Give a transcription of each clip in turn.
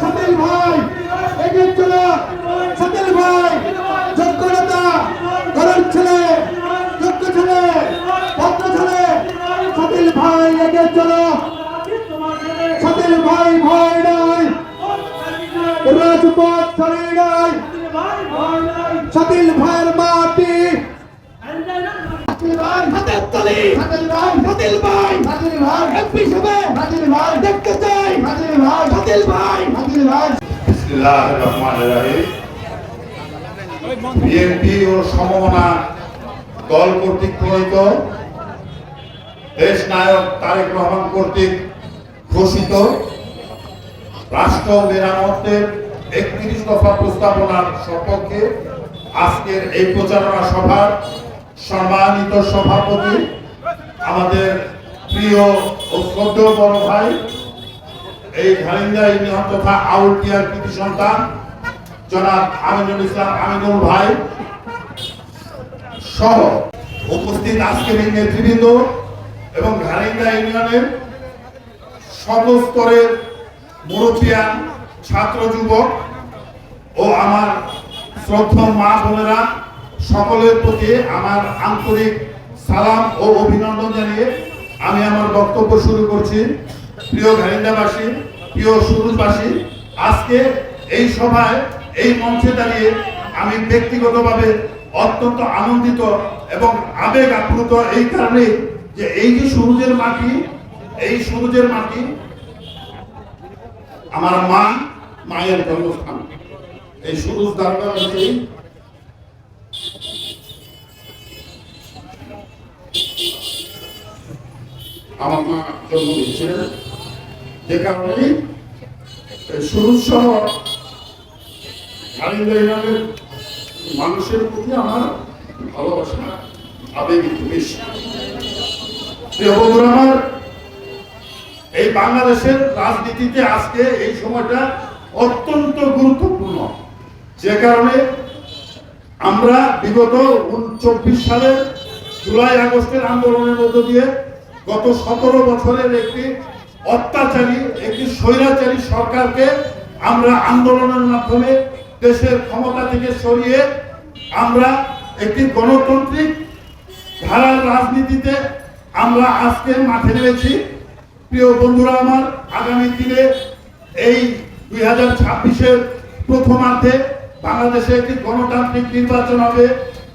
সাতিল ভাই এগিয়ে চলো সাতিল ভাই ছেলে যোগ্য ছেলে ভদ্র ছেলে সাতিল ভাই এগিয়ে চলো সাতিল ভাই ভয় নাই রাজপথ ছাড়ি নাই সাতিল ভাইয়ের মাটি হাতের তালি। সাতিল ভাই। সাতিল ভাই। সাতিল ভাই। এমপি হিসেবে সাতিল ভাই। দেখতে চাই। সাতিল ভাই। সাতিল ভাই। সাতিল ভাই। বিসমিল্লাহির রহমানির রহিম বিএনপি ও সমমনা দল কর্তৃক প্রণীত দেশ নায়ক তারেক রহমান কর্তৃক ঘোষিত রাষ্ট্র মেরামতের একত্রিশ দফা প্রস্তাবনার সপক্ষে আজকের এই প্রচারণা সভার সম্মানিত সভাপতি, আমাদের প্রিয় ও শ্রদ্ধ বড় ভাই, এই ঘালিন্দা ইউনিয়ন তথা আউটিয়ার কৃতি সন্তান, জনাব আমিনুল ইসলাম আমিনুল ভাই সহ উপস্থিত আজকের এই নেতৃবৃন্দ এবং ঘালিন্দা ইউনিয়নের সর্বস্তরের মুরব্বিয়ান ছাত্র যুবক ও আমার শ্রদ্ধা মা বোনেরা সকলের প্রতি আমার আন্তরিক সালাম ও অভিনন্দন জানিয়ে আমি আমার বক্তব্য শুরু করছি। প্রিয় ঘারিন্দাবাসী প্রিয় সুরুজবাসী, আজকে এই সভায়, এই মঞ্চে দাঁড়িয়ে আমি ব্যক্তিগতভাবে অত্যন্ত আনন্দিত এবং আবেগ আপ্লুত এই কারণে যে এই যে সুরুজের মাটি, এই সুরুজের মাটি আমার মা, মায়ের জন্মস্থান। এই সুরুজ অনুযায়ী আমার মা জন্ম দিয়েছিলেন যে কারণে সুরুজ সহ মানুষের প্রতি আমার ভালোবাসা আবেগ বেশি। আমার, এই বাংলাদেশের রাজনীতিতে আজকে এই সময়টা অত্যন্ত গুরুত্বপূর্ণ। যে কারণে আমরা বিগত চব্বিশ সালের জুলাই আগস্টের আন্দোলনের মধ্য দিয়ে গত সতেরো বছরের একটি অত্যাচারী, একটি স্বৈরাচারী সরকারকে আমরা আন্দোলনের মাধ্যমে দেশের ক্ষমতা থেকে সরিয়ে আমরা একটি গণতান্ত্রিক ধারার রাজনীতিতে আমরা আজকে মাঠে নেমেছি। প্রিয় বন্ধুরা আমার, আগামী দিনে এই দুই হাজার ছাব্বিশের প্রথমার্ধে বাংলাদেশে একটি গণতান্ত্রিক নির্বাচন হবে,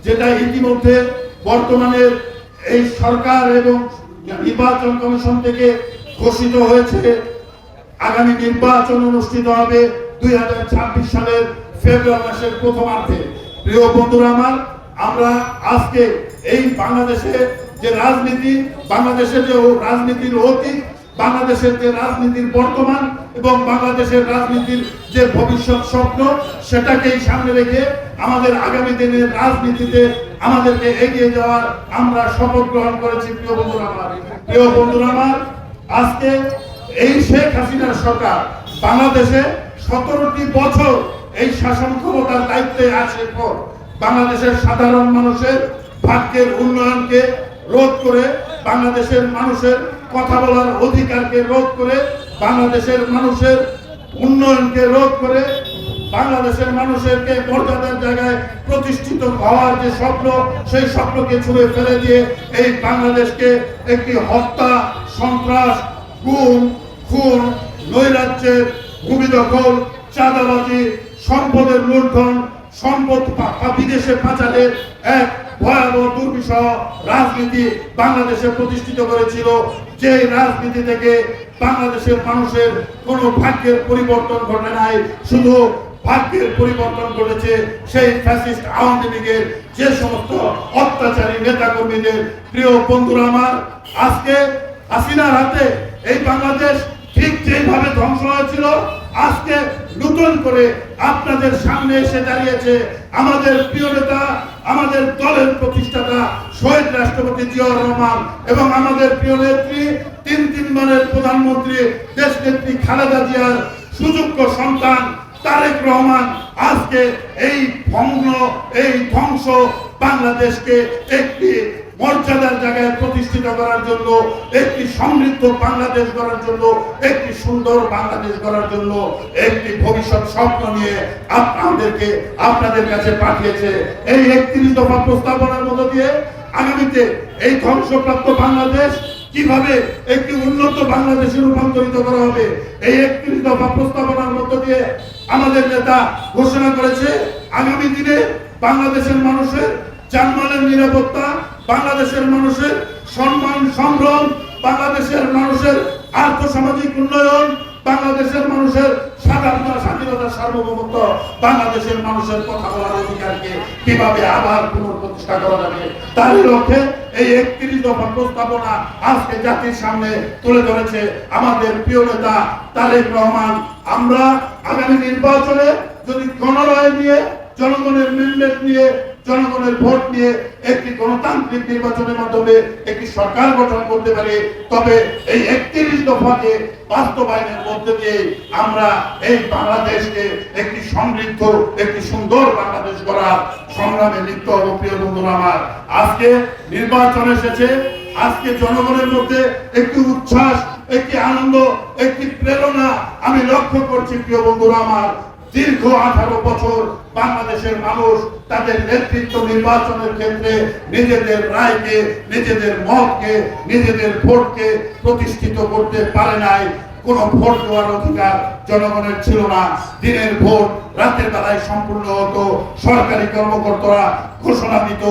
যেটা ইতিমধ্যে বর্তমানের এই সরকার এবং নির্বাচন কমিশন থেকে ঘোষিত হয়েছে। আগামী নির্বাচন অনুষ্ঠিত হবে দুই হাজার ছাব্বিশ সালের ফেব্রুয়ারি মাসের প্রথমার্ধে। প্রিয় বন্ধুরা আমার, আমরা আজকে এই বাংলাদেশে যে রাজনীতি, বাংলাদেশের যে রাজনীতির অতীত, বাংলাদেশের যে রাজনীতির বর্তমান এবং বাংলাদেশের রাজনীতির যে ভবিষ্যৎ স্বপ্ন, সেটাকেই সামনে রেখে আমাদের আগামী দিনের রাজনীতিতে আমাদেরকে এগিয়ে যাওয়ার আমরা শপথ গ্রহণ করেছি প্রিয় বন্ধুরা আমার। প্রিয় বন্ধুরা আমার, আজকে এই শেখ হাসিনার সরকার বাংলাদেশে সতেরোটি বছর এই শাসন ক্ষমতার দায়িত্বে আছে পর বাংলাদেশের সাধারণ মানুষের ভাগ্যের উন্নয়নকে রোধ করে, বাংলাদেশের মানুষের কথা বলার অধিকারকে রোধ করে বাংলাদেশের মানুষের উন্নয়নকে রোধ করে বাংলাদেশের মানুষেরকে মর্যাদার জায়গায় প্রতিষ্ঠিত হওয়ার যে স্বপ্ন, সেই স্বপ্নকে ছুঁড়ে ফেলে দিয়ে এই বাংলাদেশকে একটি হত্যা, সন্ত্রাস, গুম, খুন, নৈরাজ্যের ভূমি দখল চাঁদাবাজি, সম্পদের লুণ্ঠন, সম্পদ বিদেশে পাচারের এক ভয়াবহ দুর্বিষহ রাজনীতি বাংলাদেশে প্রতিষ্ঠিত করেছিল। যে রাজনীতি থেকে বাংলাদেশের মানুষের কোনো ভাগ্যের পরিবর্তন ঘটে নাই। শুধু ভাগ্যের পরিবর্তন ঘটেছে সেই ফ্যাসিস্ট আওয়ামী লীগের যে সমস্ত অত্যাচারী নেতাকর্মীদের। প্রিয় বন্ধুরা আমার, আজকে হাসিনার হাতে এই বাংলাদেশ ঠিক যেভাবে ধ্বংস হয়েছিল, আজকে নতুন করে আপনাদের সামনে এসে দাঁড়িয়েছে আমাদের প্রিয় নেতা, আমাদের দলের প্রতিষ্ঠাতা শহীদ রাষ্ট্রপতি জিয়াউর রহমান এবং আমাদের প্রিয় নেত্রী তিন তিনবারের প্রধানমন্ত্রী দেশ নেত্রী খালেদা জিয়ার সুযোগ্য সন্তান তারেক রহমান আজকে এই ভঙ্গ এই ধ্বংস বাংলাদেশকে একটি মর্যাদার জায়গায় প্রতিষ্ঠিত করার জন্য, একটি সমৃদ্ধ বাংলাদেশ গড়ার জন্য, একটি সুন্দর বাংলাদেশ করার জন্য একটি ভবিষ্যৎ স্বপ্ন নিয়ে আপনাদেরকে, আপনাদের কাছে পাঠিয়েছে। এই একত্রিশ দফা প্রস্তাবনার মধ্য দিয়ে আগামীতে এই ধ্বংসপ্রাপ্ত বাংলাদেশ কীভাবে একটি উন্নত বাংলাদেশে রূপান্তরিত করা হবে? এই একত্রিশ দফা প্রস্তাবনার মধ্য দিয়ে আমাদের নেতা ঘোষণা করেছে, আগামী দিনে বাংলাদেশের মানুষের জানমালের নিরাপত্তা, বাংলাদেশের মানুষের সম্মান, সম্ভ্রম, বাংলাদেশের মানুষের আর্থসামাজিক উন্নয়ন, বাংলাদেশের মানুষের স্বাধীনতা স্বাধীনতা সার্বভৌমত্ব, বাংলাদেশের মানুষের কথা বলার অধিকারকে কীভাবে আবার পুনঃপ্রতিষ্ঠা করা যাবে? তারই লক্ষ্যে এই একত্রিশ দফা প্রস্তাবনা আজকে জাতির সামনে তুলে ধরেছে আমাদের প্রিয় নেতা তারেক রহমান। আমরা আগামী নির্বাচনে যদি গণরায় নিয়ে, জনগণের ম্যান্ডেট নিয়ে জনগণের ভোট নিয়ে একটি গণতান্ত্রিক নির্বাচনের মাধ্যমে একটি সরকার গঠন করতে পারে, তবে এই একত্রিশ দফাকে বাস্তবায়নের মধ্যে দিয়ে আমরা এই বাংলাদেশকে একটি সমৃদ্ধ, একটি সুন্দর বাংলাদেশ গড়ার সংগ্রামে লিপ্ত হব, প্রিয় বন্ধুরা আমার। আজকে নির্বাচন এসেছে, আজকে জনগণের মধ্যে একটি উচ্ছ্বাস, একটি আনন্দ, একটি প্রেরণা আমি লক্ষ্য করছি, প্রিয় বন্ধুরা আমার। দীর্ঘ আঠারো বছর বাংলাদেশের মানুষ তাদের নেতৃত্ব নির্বাচনের ক্ষেত্রে নিজেদের রায়কে, নিজেদের মতকে, নিজেদের ভোটকে প্রতিষ্ঠিত করতে পারে নাই। কোন ভোট দেওয়ার অধিকার জনগণের ছিল না। দিনের ভোট রাতের বেলায় সম্পূর্ণ হতো। সরকারি কর্মকর্তারা ঘোষণা দিত,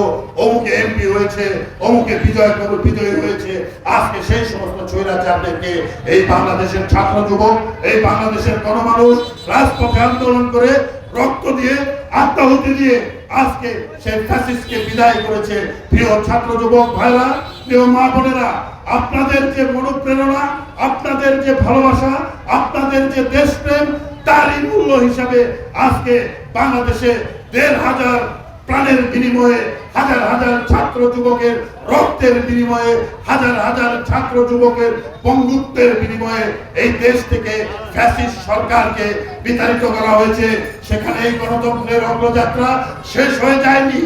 অমুকে এমপি হয়েছে, অমুকে বিজয় করে, বিজয়ী হয়েছে। আজকে সেই সমস্ত স্বৈরাচারদেরকে এই বাংলাদেশের ছাত্র যুবক, এই বাংলাদেশের গণমানুষ রাজপথে আন্দোলন করে রক্ত দিয়ে, আত্মাহুতি দিয়ে আজকে সেই ফ্যাসিস্টকে বিদায় করেছে। প্রিয় ছাত্র যুবক ভাইরা, প্রিয় মা বোনেরা, আপনাদের যে মনোপ্রেরণা আপনাদের যে ভালোবাসা, আপনাদের যে দেশপ্রেম, তারই মূল্য হিসাবে আজকে বাংলাদেশে দেড় হাজার প্রাণের বিনিময়ে, হাজার হাজার ছাত্র যুবকের রক্তের বিনিময়ে, হাজার হাজার ছাত্র যুবকের বন্ধুত্বের বিনিময়ে এই দেশ থেকে ফ্যাসিস্ট সরকারকে বিতাড়িত করা হয়েছে। সেখানে এই গণতন্ত্রের অগ্রযাত্রা শেষ হয়ে যায়নি।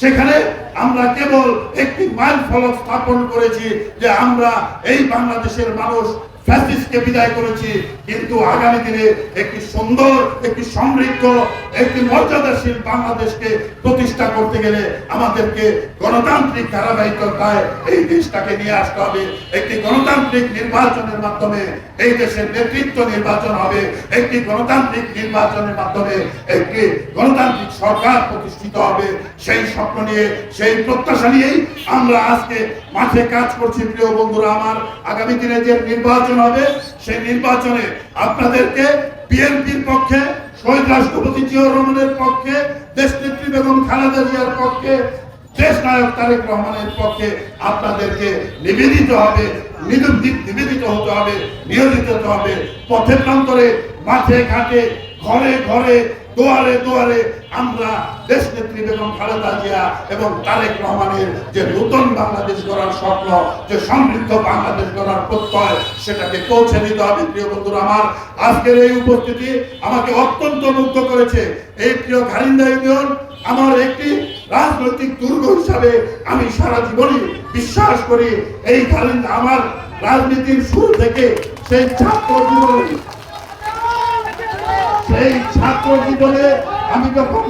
সেখানে আমরা কেবল একটি মাইল ফলক স্থাপন করেছি যে আমরা এই বাংলাদেশের মানুষ ফ্যাসিস্টকে বিদায় করেছি, কিন্তু আগামী দিনে একটি সুন্দর, একটি সমৃদ্ধ, একটি মর্যাদাশীল বাংলাদেশকে প্রতিষ্ঠা করতে গেলে আমাদেরকে গণতান্ত্রিক ধারাবাহিকতায় এই দেশটাকে নিয়ে আসতে হবে। একটি গণতান্ত্রিক নির্বাচনের মাধ্যমে এই দেশের নেতৃত্ব নির্বাচন হবে। একটি গণতান্ত্রিক নির্বাচনের মাধ্যমে একটি গণতান্ত্রিক সরকার প্রতিষ্ঠিত হবে। সেই স্বপ্ন নিয়ে, সেই প্রত্যাশা নিয়েই আমরা আজকে মাঠে কাজ করছি, প্রিয় বন্ধুরা আমার। আগামী দিনে যে নির্বাচন হবে, সেই নির্বাচনে আপনাদেরকে বিএনপির পক্ষে, শহীদ রাষ্ট্রপতি জিয়াউর রহমানের পক্ষে দেশ নেত্রী বেগম খালেদা জিয়ার পক্ষে, দেশ নায়ক তারেক রহমানের পক্ষে আপনাদেরকে নিবেদিত হবে নিবেদিত হতে হবে, নিয়োজিত হতে হবে। পথের প্রান্তরে, মাঠে, ঘাটে, ঘরে ঘরে দুয়ারে দুয়ারে আমরা দেশ নেত্রী বেগম খালেদা জিয়া এবং তারেক রহমানের যে নতুন বাংলাদেশ গড়ার স্বপ্ন, যে সমৃদ্ধ বাংলাদেশ গড়ার প্রত্যয়, সেটাকে পৌঁছে দিতে হবে, প্রিয় বন্ধুরা আমার। আজকের এই উপস্থিতি আমাকে অত্যন্ত মুগ্ধ করেছে। এই প্রিয় ঘারিন্দা ইউনিয়ন আমার একটি রাজনৈতিক দুর্গ হিসাবে আমি সারা জীবনই বিশ্বাস করি। এই ঘারিন্দা আমার রাজনীতির শুরু থেকে সেই ছাত্র জীবনে সেই ছাত্র জীবনে আমি যখন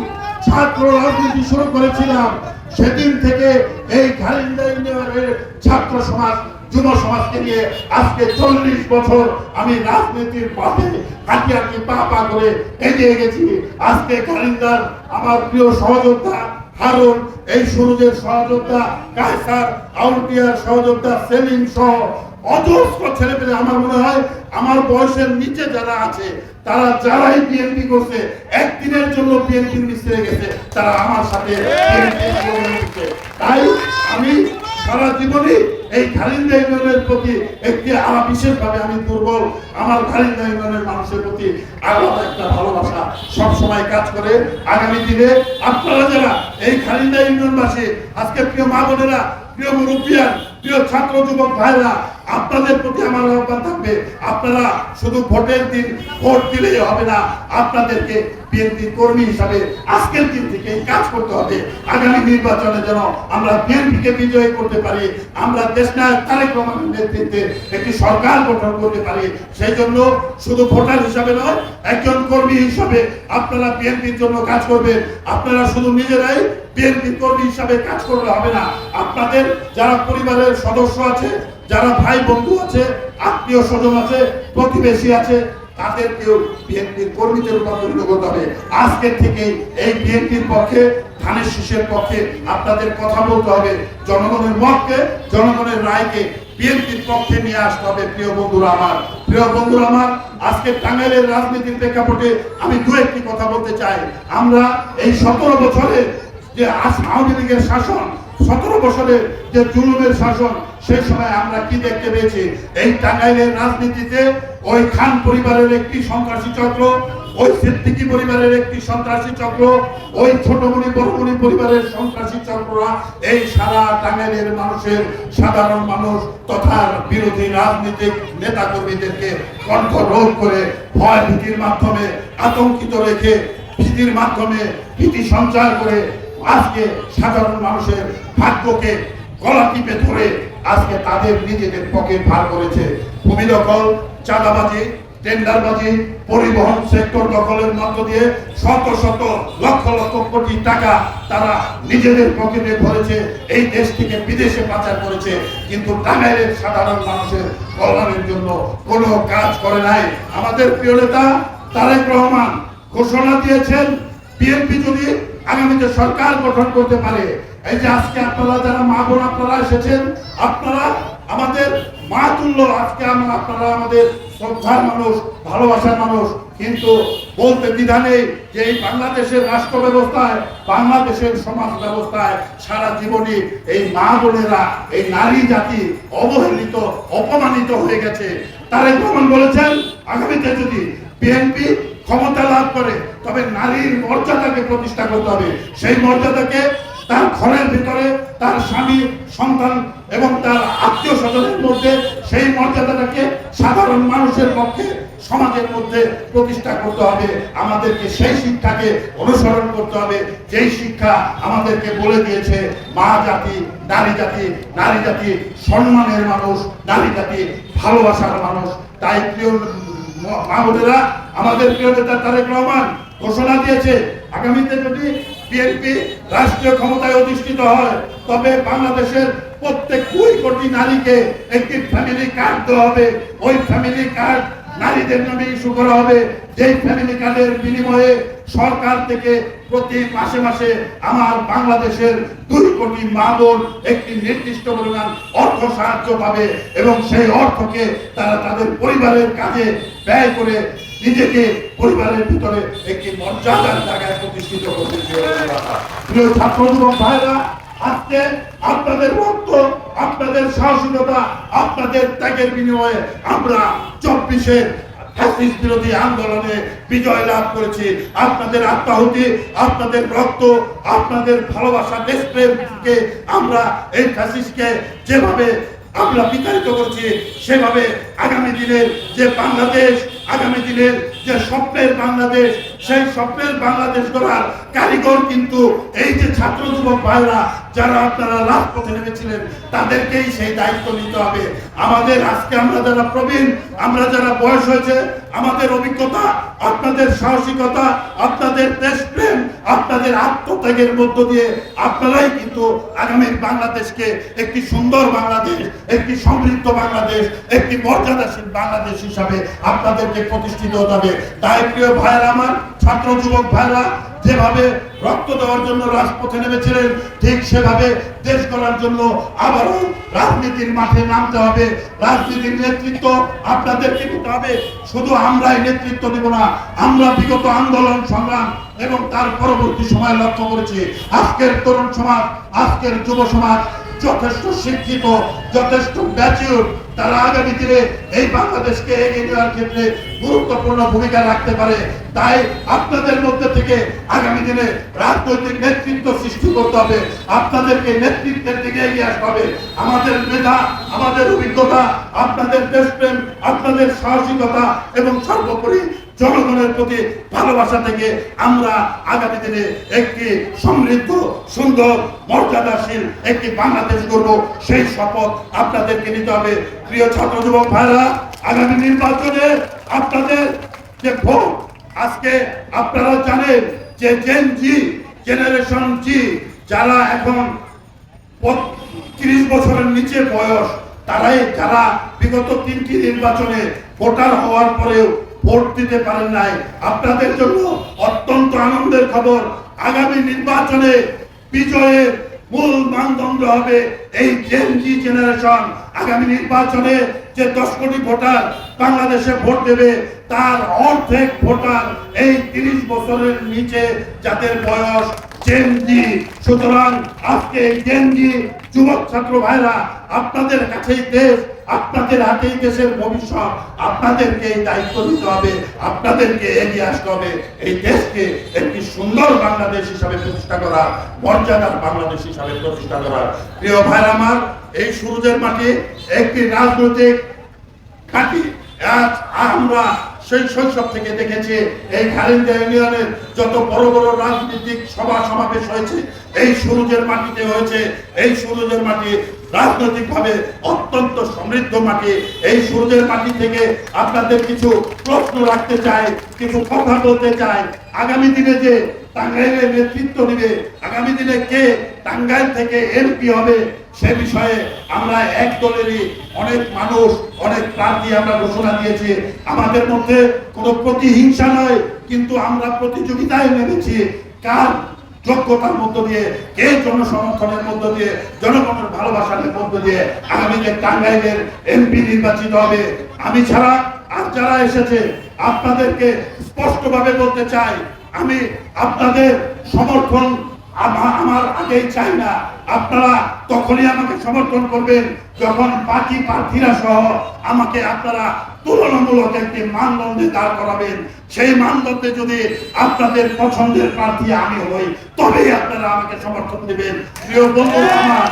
ছাত্র রাজনীতি শুরু করেছিলাম, সেদিন থেকে এই খালিন্দা ইউনিয়নের ছাত্র সমাজ, যুব সমাজকে নিয়ে আজকে চল্লিশ বছর আমি রাজনীতির পথে হাঁটি হাঁটি পা পা করে এগিয়ে গেছি। আজকে খালিন্দার আমার প্রিয় সহযোদ্ধা হারুন, এই সুরজের সহযোদ্ধা, কায়সার আউটিয়ার সহযোদ্ধা সেলিম সহ অজস্র ছেলে পেলে আমার মনে হয় আমার বয়সের নিচে যারা আছে তারা যারাই বিএনপি করছে, একদিনের জন্য বিএনপি মিশে গেছে, তারা আমার সাথে। তাই আমি সারা জীবনই এই খালিন্দা ইউনিয়নের প্রতি একটি আমার বিশেষভাবে আমি দুর্বল আমার খালিন্দা ইউনিয়নের মানুষের প্রতি আলাদা একটা ভালোবাসা সব সময় কাজ করে আগামী দিনে আপনারা যারা এই খালিন্দা ইউনিয়নবাসী আজকে প্রিয় মা বোনেরা, প্রিয় মুরব্বিয়ান, প্রিয় ছাত্র যুবক ভাইরা আপনাদের প্রতি আমার আহ্বান থাকবে, আপনারা শুধু ভোটের দিন, ভোট দিলেই হবে না, আপনাদেরকে বিএনপি কর্মী হিসাবে আজকের দিন থেকে কাজ করতে হবে। আগামী নির্বাচনে যেন আমরা বিএনপিকে বিজয়ী করতে পারি, আমরা দেশনায়ক তারেক রহমানের নেতৃত্বে একটি সরকার গঠন করতে পারি, সেই জন্য শুধু ভোটার হিসাবে নয়, একজন কর্মী হিসাবে আপনারা বিএনপির জন্য কাজ করবেন। আপনারা শুধু নিজেরাই বিএনপি কর্মী হিসাবে কাজ করলে হবে না, আপনাদের যারা পরিবারের সদস্য আছে যারা ভাই বন্ধু আছে, আত্মীয় স্বজন আছে, প্রতিবেশী আছে, তাদেরকেও বিএনপির কর্মীতে রূপান্তরিত করতে হবে। আজকে থেকে এই বিএনপির পক্ষে, ধানের শীষের পক্ষে আপনাদের কথা বলতে হবে। জনগণের মতকে, জনগণের রায়কে বিএনপির পক্ষে নিয়ে আসতে হবে, প্রিয় বন্ধুরা আমার। প্রিয় বন্ধুরা আমার, আজকে টাঙ্গাইলের রাজনীতির প্রেক্ষাপটে আমি দু একটি কথা বলতে চাই। আমরা এই সতেরো বছরে যে আওয়ামী লীগের শাসন সতেরো বছরের যে জুলুমের শাসন, সেই সময় আমরা কি দেখতে পেয়েছি? এই টাঙ্গাইলের রাজনীতিতে ওই খান পরিবারের একটি সন্ত্রাসী চক্র, ওই সিদ্দিকি পরিবারের একটি সন্ত্রাসী চক্র, ওই ছোটমণি, বড়মণি পরিবারের সন্ত্রাসী চক্ররা এই সারা টাঙ্গাইলের মানুষের সাধারণ মানুষ তথা বিরোধী রাজনৈতিক নেতা কর্মীদেরকে কণ্ঠরোধ করে ভয় ভীতির মাধ্যমে আতঙ্কিত রেখে ভীতির মাধ্যমে ভীতি সঞ্চার করে আজকে সাধারণ মানুষের ভাগ্যকে গলা টিপে ধরে আজকে তাদের নিজেদের পকেট ভার করেছে। ভূমি দখল, চাঁদাবাজি, টেন্ডারবাজি, পরিবহন সেক্টর দখলের মধ্য দিয়ে শত শত লক্ষ লক্ষ কোটি টাকা তারা নিজেদের পকেটে ভরেছে, এই দেশ থেকে বিদেশে পাচার করেছে। কিন্তু টাঙ্গাইলের সাধারণ মানুষের কল্যাণের জন্য কোনো কাজ করে নাই। আমাদের প্রিয় নেতা তারেক রহমান ঘোষণা দিয়েছেন, বিএনপি যদি আগামীতে সরকার গঠন করতে পারে। এই যে আজকে আপনারা যারা মা বোন আপনারা এসেছেন, আপনারা আমাদের মা তুল্য আজকে আমরা আপনারা আমাদের শ্রদ্ধার মানুষ, ভালোবাসার মানুষ। কিন্তু বলতে দ্বিধা নেই যে এই বাংলাদেশের রাষ্ট্র ব্যবস্থায়, বাংলাদেশের সমাজ ব্যবস্থায় সারা জীবনে এই মা বোনেরা, এই নারী জাতি অবহেলিত, অপমানিত হয়ে গেছে। তারেক রহমান বলেছেন, আগামীতে যদি বিএনপি ক্ষমতা লাভ করে, তবে নারীর মর্যাদাকে প্রতিষ্ঠা করতে হবে। সেই মর্যাদাকে তার ঘরের ভিতরে তার স্বামী, সন্তান এবং তার আত্মীয় স্বজনের মধ্যে সেই মর্যাদাটাকে সাধারণ মানুষের পক্ষে, সমাজের মধ্যে প্রতিষ্ঠা করতে হবে। আমাদেরকে সেই শিক্ষাকে অনুসরণ করতে হবে। যেই শিক্ষা আমাদেরকে বলে দিয়েছে, মা জাতি, নারী জাতি নারী জাতি, সম্মানের মানুষ, নারী জাতি, ভালোবাসার মানুষ। তাই প্রিয় মা আমাদের প্রিয় নেতা তারেক রহমান ঘোষণা দিয়েছে আগামীতে যদি বিএনপি রাষ্ট্রীয় ক্ষমতায় অধিষ্ঠিত হয়, তবে বাংলাদেশের প্রত্যেক দুই কোটি নারীকে একটি ফ্যামিলি কার্ড দেওয়া হবে। ওই ফ্যামিলি কার্ড নারীদের নামে ইস্যু করা হবে। যেই ফ্যামিলি কার্ডের বিনিময়ে সরকার থেকে প্রতি মাসে মাসে আমার বাংলাদেশের দুই কোটি মা বোন একটি নির্দিষ্ট পরিমাণ অর্থ সাহায্য পাবে এবং সেই অর্থকে তারা তাদের পরিবারের কাজে ব্যয় করে নিজেকে পরিবারের ভিতরে একটি মর্যাদার জায়গায় প্রতিষ্ঠিত করতে প্রিয় ছাত্র ভাইরা আজকে আপনাদের রক্ত আপনাদের সাহসিকতা, আপনাদের ত্যাগের বিনিময়ে আমরা চব্বিশের ফ্যাসিস্ট বিরোধী আন্দোলনে বিজয় লাভ করেছি। আপনাদের আত্মাহুতি, আপনাদের রক্ত, আপনাদের ভালোবাসা, দেশপ্রেমকে আমরা এই ফ্যাসিস্টকে যেভাবে আমরা বিতাড়িত করছি, সেভাবে আগামী দিনের যে বাংলাদেশ আগামী দিনের যে স্বপ্নের বাংলাদেশ সেই স্বপ্নের বাংলাদেশ গড়ার কারিগর কিন্তু এই যে ছাত্র যুবক ভাইরা যারা আপনারা রাজপথে নেমেছিলেন, তাদেরকেই সেই দায়িত্ব নিতে হবে। আমাদের আজকে আমরা যারা প্রবীণ, আমরা যারা বয়স হয়েছে, আমাদের অভিজ্ঞতা, আপনাদের সাহসিকতা, আপনাদের দেশপ্রেম, আপনাদের আত্মত্যাগের মধ্য দিয়ে আপনারাই কিন্তু আগামীর বাংলাদেশকে একটি সুন্দর বাংলাদেশ, একটি সমৃদ্ধ বাংলাদেশ, একটি মর্যাদাশীল বাংলাদেশ হিসাবে আপনাদেরকে প্রতিষ্ঠিত হতে হবে। তাই প্রিয় ভাইয়েরা আমার ছাত্র যুবক ভাইরা যেভাবে রক্ত দেওয়ার জন্য রাজপথে নেমেছিলেন, ঠিক সেভাবে দেশ গড়ার জন্য আবারও রাজনীতির মাঠে নামতে হবে। রাজনীতির নেতৃত্ব আপনাদেরকে নিতে হবে। শুধু আমরাই নেতৃত্ব দেব না, আমরা বিগত আন্দোলন, সংগ্রাম এবং তার পরবর্তী সময় লক্ষ্য করেছি। আজকের তরুণ সমাজ, আজকের যুব সমাজ যথেষ্ট শিক্ষিত, যথেষ্ট ম্যাচিউর তারা আগামী দিনে এই বাংলাদেশকে এগিয়ে নেওয়ার ক্ষেত্রে গুরুত্বপূর্ণ ভূমিকা রাখতে পারে। তাই আপনাদের মধ্যে থেকে আগামী দিনে রাজনৈতিক নেতৃত্ব সৃষ্টি করতে হবে। আপনাদেরকে নেতৃত্বের দিকে এগিয়ে আসতে হবে। আমাদের মেধা, আমাদের অভিজ্ঞতা, আপনাদের দেশপ্রেম, আপনাদের সাহসিকতা এবং সর্বোপরি জনগণের প্রতি ভালোবাসা থেকে আমরা আগামী দিনে একটি সমৃদ্ধ, সুন্দর, মর্যাদাশীল একটি বাংলাদেশ করব সেই শপথ আপনাদেরকে নিতে হবে। প্রিয় ছাত্র যুবক ভাইরা আগামী নির্বাচনে আপনাদের যে ভোট, আজকে আপনারা জানেন যে জেন জি জেনারেশন জি যারা এখন তিরিশ বছরের নিচে বয়স, তারাই, যারা বিগত তিনটি নির্বাচনে ভোটার হওয়ার পরেও ভোট দিতে পারেন নাই। আপনাদের জন্য অত্যন্ত আনন্দের খবর। আগামী নির্বাচনে বিজয়ের মূল মানদণ্ড হবে এই জেনজি জেনারেশন আগামী নির্বাচনে যে দশ কোটি ভোটার বাংলাদেশে ভোট দেবে, তার অর্ধেক ভোটার এই তিরিশ বছরের নিচে যাদের বয়স জেনজি সুতরাং আজকে জেনজি যুবক ছাত্র ভাইরা, আপনাদের কাছেই দেশ আপনাদের হাতেই দেশের ভবিষ্যৎ আপনাদেরকে এই দায়িত্ব দিতে হবে, আপনাদেরকে এগিয়ে আসতে হবে। এই দেশকে একটি সুন্দর বাংলাদেশ হিসাবে প্রতিষ্ঠা করা মর্যাদার বাংলাদেশ হিসাবে প্রতিষ্ঠা করা প্রিয় ভাইরা আমার, এই সূর্যের মাটি একটি রাজনৈতিক ঘাঁটি আজ আমরা সেই শৈশব থেকে দেখেছি। এই খালিন্দা ইউনিয়নের যত বড় বড় রাজনৈতিক সভা সমাবেশ হয়েছে, এই সুরুজের মাটিতে হয়েছে, এই সুরুজের মাটি রাজনৈতিকভাবে অত্যন্ত সমৃদ্ধ মাটি। এই সূর্যের মাটি থেকে আপনাদের কিছু প্রশ্ন রাখতে চাই, কিছু কথা বলতে চাই। আগামী দিনে যে টাঙ্গাইলের নেতৃত্ব দিবে আগামী দিনে কে টাঙ্গাইল থেকে এমপি হবে, সে বিষয়ে আমরা এক দলেরই অনেক মানুষ, অনেক প্রার্থী আমরা ঘোষণা দিয়েছি। আমাদের মধ্যে কোনো প্রতিহিংসা নয়, কিন্তু আমরা প্রতিযোগিতায় নেমেছি। কার যোগ্যতার মধ্য দিয়ে, কে জনসমর্থনের মধ্য দিয়ে, জনগণের ভালোবাসার মধ্য দিয়ে আগামী যে টাঙ্গাইলের এমপি নির্বাচিত হবে, আমি ছাড়া আর যারা এসেছে, আপনাদেরকে স্পষ্টভাবে বলতে চাই, আমি আপনাদের সমর্থন আমার আগেই চাই না। আপনারা তখনই আমাকে সমর্থন করবেন যখন বাকি প্রার্থীরা সহ আমাকে আপনারা তুলনামূলক একটি মানদণ্ডে দাঁড় করাবেন। সেই মানদণ্ডে যদি আপনাদের পছন্দের প্রার্থী আমি হই, তবেই আপনারা আমাকে সমর্থন দেবেন। প্রিয় বন্ধু আমার,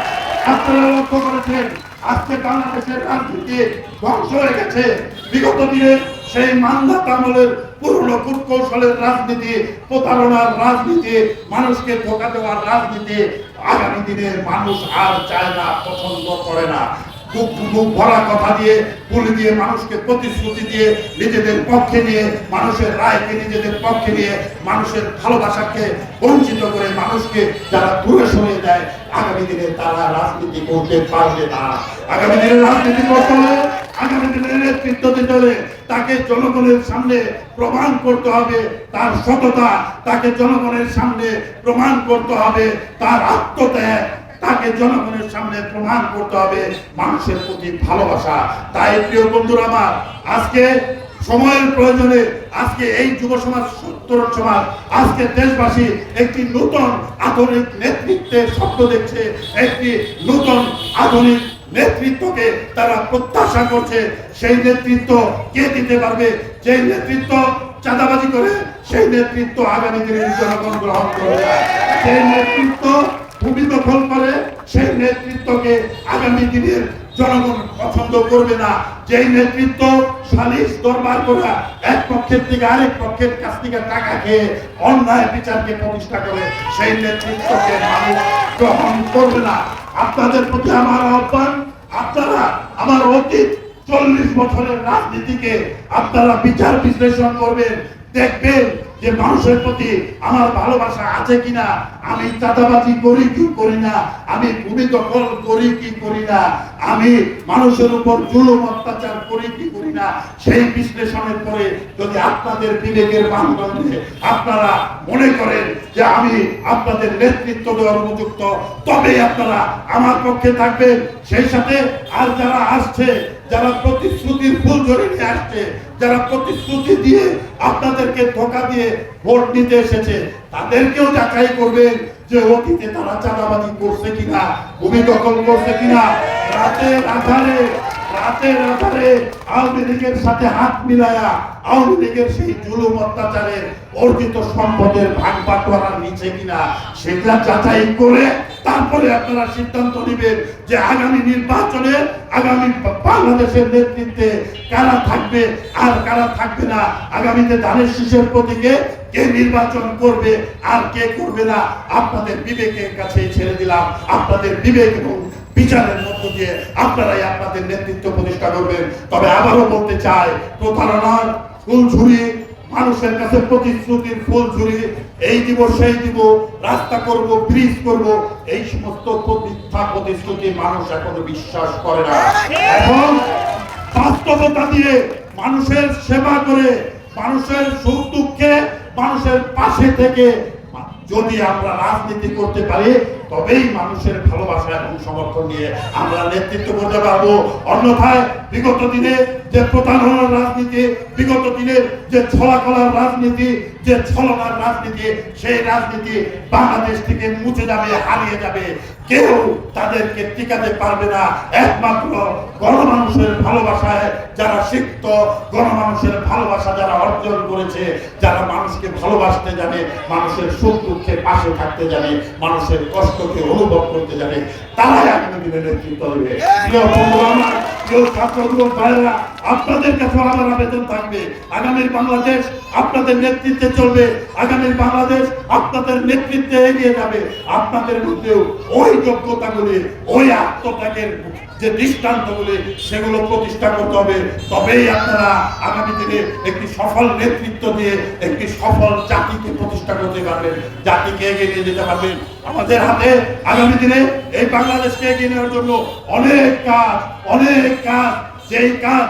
আপনারা লক্ষ্য করেছেন, আজকে বাংলাদেশের রাজনীতি ধ্বংস হয়ে গেছে। বিগত দিনে সেই মান্দাত আমলের পুরনো কূটকৌশলের রাজনীতি, প্রতারণার রাজনীতি, মানুষকে ধোকা দেওয়ার রাজনীতি, আগামী দিনের মানুষ আর চায় না, পছন্দ করে না। মানুষের করে মানুষকে দেয়, আগামী দিনে তারা রাজনীতি করতে পারবে না। আগামী দিনে রাজনীতি আগামী দিনে নেতৃত্ব দিতে তাকে জনগণের সামনে প্রমাণ করতে হবে। তার সততা তাকে জনগণের সামনে প্রমাণ করতে হবে। তার আত্মত্যাগ তাকে জনগণের সামনে প্রমাণ করতে হবে। মানুষের প্রতি ভালোবাসা। তাই প্রিয় বন্ধুরা আমার, আজকে সময়ের প্রয়োজনে, আজকে এই যুব সমাজ, তরুণ সমাজ, আজকে দেশবাসী একটি নতুন আধুনিক নেতৃত্বের স্বপ্ন দেখছে। একটি নতুন আধুনিক নেতৃত্বকে তারা প্রত্যাশা করছে, সেই নেতৃত্ব কে দিতে পারবে? যে নেতৃত্ব চাঁদাবাজি করে, সেই নেতৃত্ব আগামী দিনে জনগণ গ্রহণ করবে। সেই নেতৃত্ব ভূমি দখল করে, সেই নেতৃত্বকে আগামী দিনের জনগণ পছন্দ করবে না। যেই নেতৃত্ব সালিশ দরবার করা, এক পক্ষের থেকে আরেক পক্ষের কাছ থেকে টাকা খেয়ে অন্যায় বিচারকে প্রতিষ্ঠা করে, সেই নেতৃত্বকে মানুষ গ্রহণ করবে না। আপনাদের প্রতি আমার আহ্বান, আপনারা আমার অতীত চল্লিশ বছরের রাজনীতিকে আপনারা বিচার বিশ্লেষণ করবেন, দেখবেন। যে মানুষের প্রতি আমার ভালোবাসা আছে কিনা, আমি চাঁদাবাজি করি কি করি না, আমি ভূমি দখল করি কি করি না, আমি মানুষের উপর জুলুম, অত্যাচার করি কি করি না, সেই বিশ্লেষণের পরে যদি আপনাদের বিবেকের মানদণ্ডে আপনারা মনে করেন যে আমি আপনাদের নেতৃত্ব দেওয়ার উপযুক্ত তবেই আপনারা আমার পক্ষে থাকবেন। সেই সাথে আর যারা আসছে, যারা প্রতিশ্রুতির ফুল ধরে নিয়ে আসছে যারা প্রতিশ্রুতি দিয়ে আপনাদেরকে ধোকা দিয়ে ভোট নিতে এসেছে, তাদেরকেও যাচাই করবেন যে অতীতে তারা চাঁদাবাজি করছে কিনা, ভূমি দখল করছে কিনা। রাতে আধারে রাতের আধারে আওয়ামী লীগের সাথে হাত মিলায়া আওয়ামী লীগের সেই জুলুম অত্যাচারের অর্জিত সম্পদের ভাগ বাটোয়ারার নিচে কিনা সেটা যাচাই করে তারপরে আপনারা সিদ্ধান্ত নেবেন যে আগামী নির্বাচনে আগামী বাংলাদেশের নেতৃত্বে কারা থাকবে আর কারা থাকবে না। আগামীতে ধানের শীষের প্রতীকে কে নির্বাচন করবে আর কে করবে না, আপনাদের বিবেকের কাছে ছেড়ে দিলাম। আপনাদের বিবেক এবং বিচারের মধ্য দিয়ে আপনারাই আপনাদের নেতৃত্ব প্রতিষ্ঠা করবেন। তবে আবারও বলতে চাই, প্রতারণার ফুলঝুরি, মানুষের কাছে প্রতিশ্রুতির ফুলঝুরি, এই দিব, সেই দিব, রাস্তা করব ব্রিজ করব, এই সমস্ত মিথ্যা প্রতিশ্রুতি মানুষ এখনও বিশ্বাস করে না। এখন বাস্তবতা দিয়ে মানুষের সেবা করে, মানুষের সুখ দুঃখে, মানুষের পাশে থেকে যদি আমরা রাজনীতি করতে পারি তবেই মানুষের ভালোবাসা এবং সমর্থন নিয়ে আমরা নেতৃত্ব করতে পারব। অন্যথায় বিগত দিনে যে প্রতারণার রাজনীতি, বিগত দিনের যে ছলাকলার রাজনীতি, যে ছলনার রাজনীতি, সেই রাজনীতি বাংলাদেশ থেকে মুছে যাবে, হারিয়ে যাবে। কেউ তাদেরকে টিকাতে পারবে না। একমাত্র গণমানুষের ভালোবাসায় যারা সিক্ত, গণমানুষের ভালোবাসা যারা অর্জন করেছে, যারা মানুষকে ভালোবাসতে জানে, মানুষের সুখ দুঃখের পাশে থাকতে জানে, মানুষের কষ্টকে অনুভব করতে জানে, তারাই আগামী নেতৃত্ব ভাইয়েরা, আপনাদের কাছে আমার আবেদন থাকবে। আগামীর বাংলাদেশ আপনাদের নেতৃত্বে চলবে, আগামীর বাংলাদেশ আপনাদের নেতৃত্বে এগিয়ে যাবে। আপনাদের মধ্যেও ওই যোগ্যতাগুলি ওই আত্মত্যাগের যে দৃষ্টান্তগুলি সেগুলো প্রতিষ্ঠা করতে হবে। তবেই আপনারা আগামী দিনে একটি সফল নেতৃত্ব দিয়ে একটি সফল জাতিকে প্রতিষ্ঠা করতে পারবেন, জাতিকে এগিয়ে নিয়ে যেতে পারবেন। আমাদের হাতে আগামী দিনে এই বাংলাদেশকে এগিয়ে নেওয়ার জন্য অনেক কাজ অনেক কাজ, যেই কাজ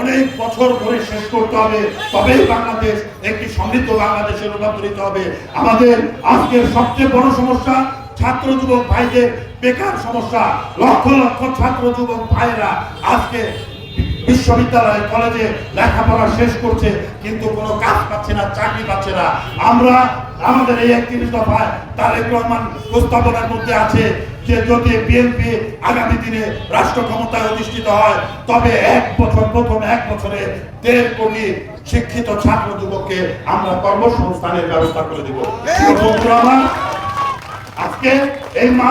অনেক বছর ধরে শেষ করতে হবে, তবেই বাংলাদেশ একটি সমৃদ্ধ বাংলাদেশে রূপান্তরিত হবে। আমাদের আজকের সবচেয়ে বড় সমস্যা, ছাত্র যুবক ভাইদের বেকার সমস্যা। লক্ষ লক্ষ ছাত্র যুবক ভাইরা আজকে বিশ্ববিদ্যালয়, কলেজে লেখাপড়া শেষ করছে, কিন্তু কোনো কাজ পাচ্ছে না, চাকরি পাচ্ছে না। আমরা, আমাদের এই একত্রিশ দফায় তারেক রহমান প্রস্তাবনার মধ্যে আছে যে যদি বিএনপি আগামী দিনে রাষ্ট্র ক্ষমতায় অধিষ্ঠিত হয়, তবে এক বছর, প্রথম এক বছরে দেড় কোটি শিক্ষিত ছাত্র যুবককে আমরা কর্মসংস্থানের ব্যবস্থা করে দেব। আজকে এই মা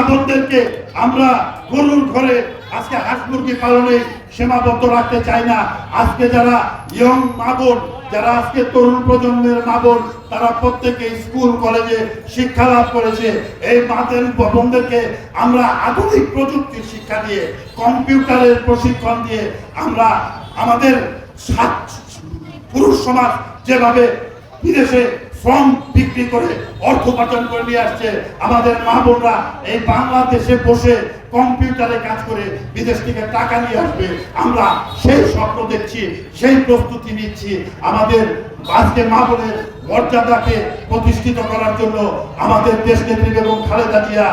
আমরা গরুর ঘরে, আজকে হাঁস মুরগি পালনে সীমাবদ্ধ রাখতে চাই না। আজকে যারা ইয়ং মা যারা আজকে তরুণ প্রজন্মের মা তারা প্রত্যেকে স্কুল, কলেজে শিক্ষা লাভ করেছে। এই মাদের বোনদেরকে আমরা আধুনিক প্রযুক্তির শিক্ষা দিয়ে, কম্পিউটারের প্রশিক্ষণ দিয়ে আমরা আমাদের পুরুষ সমাজ যেভাবে বিদেশে শ্রম বিক্রি করে অর্থ উপার্জন করে নিয়ে আসছে, আমাদের মা বোনরা এই বাংলাদেশে বসে কম্পিউটারে কাজ করে বিদেশ থেকে টাকা নিয়ে আসবে। আমরা সেই স্বপ্ন দেখছি, সেই প্রস্তুতি নিচ্ছি। আমাদের আজকে মা বোনের মর্যাদাকে প্রতিষ্ঠিত করার জন্য আমাদের দেশ নেত্রী এবং খালেদা জিয়া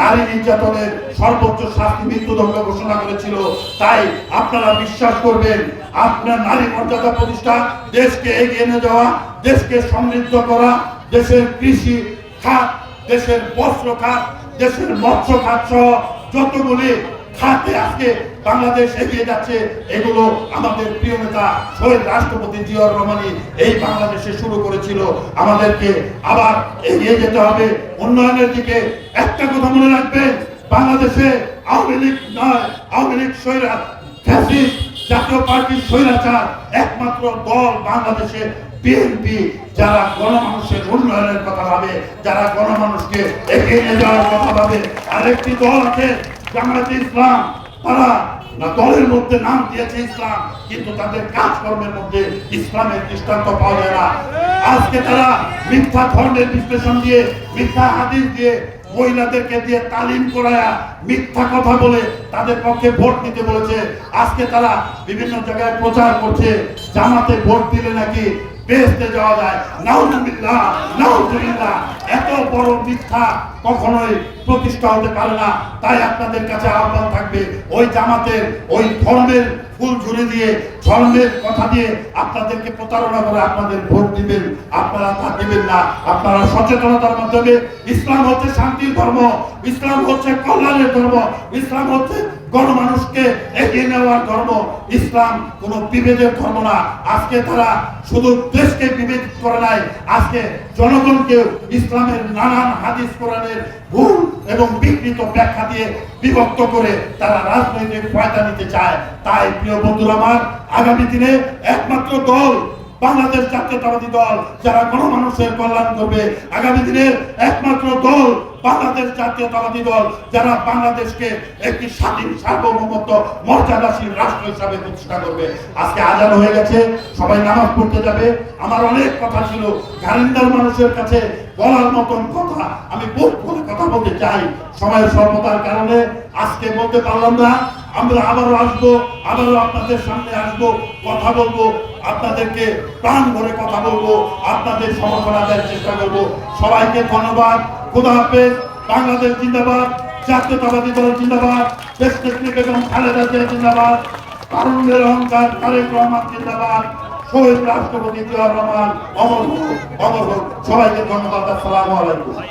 নারী নির্যাতনের সর্বোচ্চ শাস্তি মৃত্যুদণ্ড ঘোষণা করেছিল। তাই আপনারা বিশ্বাস করবেন, আপনার নারী মর্যাদা প্রতিষ্ঠা দেশকে এগিয়ে নিয়ে যাওয়া, দেশকে সমৃদ্ধ করা, দেশের কৃষি খাত, দেশের বস্ত্র খাত দেশের মৎস্য খাত সহ যতগুলি খাতে আজকে বাংলাদেশ এগিয়ে যাচ্ছে, এগুলো আমাদের প্রিয় নেতা শহীদ রাষ্ট্রপতি জিয়াউর রহমানি এই বাংলাদেশে শুরু করেছিল। আমাদেরকে আবার এগিয়ে যেতে হবে। উন্নয়নের দিকে একটা কথা মনে রাখবেন, বাংলাদেশে আওয়ামী লীগ নয়, আওয়ামী লীগ ফ্যাসিস্ট জাতীয় পার্টির স্বৈরাচার একমাত্র দল বাংলাদেশে বিএনপি যারা গণমানুষের উন্নয়নের কথা ভাবে, যারা গণমানুষকে এগিয়ে নিয়ে যাওয়ার কথা ভাবে, আরেকটি দল আছে জামায়াতে ইসলাম। তারা না দলের মধ্যে নাম দিয়েছে ইসলাম, কিন্তু তাদের কাজকর্মের মধ্যে ইসলামের দৃষ্টান্ত পাওয়া যায় না। আজকে তারা মিথ্যা ধর্মের বিশ্লেষণ দিয়ে, মিথ্যা হাদিস দিয়ে মহিলাদেরকে দিয়ে তালিম করায়া মিথ্যা কথা বলে তাদের পক্ষে ভোট দিতে বলেছে। আজকে তারা বিভিন্ন জায়গায় প্রচার করছে, জামাতে ভোট দিলে নাকি বেহেস্তে যাওয়া যায়। নাউজুবিল্লাহ নাউজুবিল্লাহ। এত বড় মিথ্যা কখনোই প্রতিষ্ঠা হতে পারে না, তাই আপনাদের কাছে আহ্বান থাকবে, ওই জামাতের, ওই ধর্মের ফুল ঝুড়ে দিয়ে, ধর্মের কথা দিয়ে আপনাদেরকে প্রতারণা করে আপনাদের ভোট দিবেন। আপনারা তা দিবেন না। আপনারা সচেতনতার মাধ্যমে ইসলাম হচ্ছে শান্তির ধর্ম, ইসলাম হচ্ছে কল্যাণের ধর্ম, ইসলাম হচ্ছে গণমানুষকে এগিয়ে নেওয়ার ধর্ম। ইসলাম কোনো বিভেদের ধর্ম না। আজকে তারা শুধু দেশকে বিভেদ করে নাই, আজকে জনগণকে ইসলামের নানান হাদিস কোরআনের ভুল এবং বিকৃত ব্যাখ্যা দিয়ে বিভক্ত করে তারা রাজনৈতিক ফায়দা নিতে চায় তাই প্রিয় বন্ধুরা আমার, আগামী দিনে একমাত্র দল বাংলাদেশ জাতীয়তাবাদী দল যারা গণমানুষের কল্যাণ করবে, আগামী দিনের একমাত্র দল বাংলাদেশ জাতীয়তাবাদী দল যারা বাংলাদেশকে একটি স্বাধীন, সার্বভৌমত্ব, মর্যাদাশীল রাষ্ট্র হিসাবে প্রতিষ্ঠা করবে। আজকে আজান হয়ে গেছে, সবাই নামাজ পড়তে যাবে। আমার অনেক কথা ছিল, গালিন্দার মানুষের কাছে বলার মতন কথা আমি করে কথা বলতে চাই। সময়ের স্বল্পতার কারণে আজকে বলতে পারলাম না। আমরা আবারও আসব, আবারও আপনাদের সামনে আসব, কথা বলব, আপনাদেরকে প্রাণ ভরে কথা বলব, আপনাদের সমর্থন আদায়ের চেষ্টা করব। সবাইকে ধন্যবাদ, খুদা হাফেজ, বাংলাদেশ জিন্দাবাদ, জাতীয়তাবাদী দল জিন্দাবাদ, দেশ নেত্রী বেগম খালেদা জিয়া জিন্দাবাদ তারুণ্যের অহংকার, তারেক রহমান জিন্দাবাদ, শহীদ রাষ্ট্রপতি জিয়া রহমান, অমর হোক অমর হোক। সবাইকে ধন্যবাদ, আসসালামু আলাইকুম।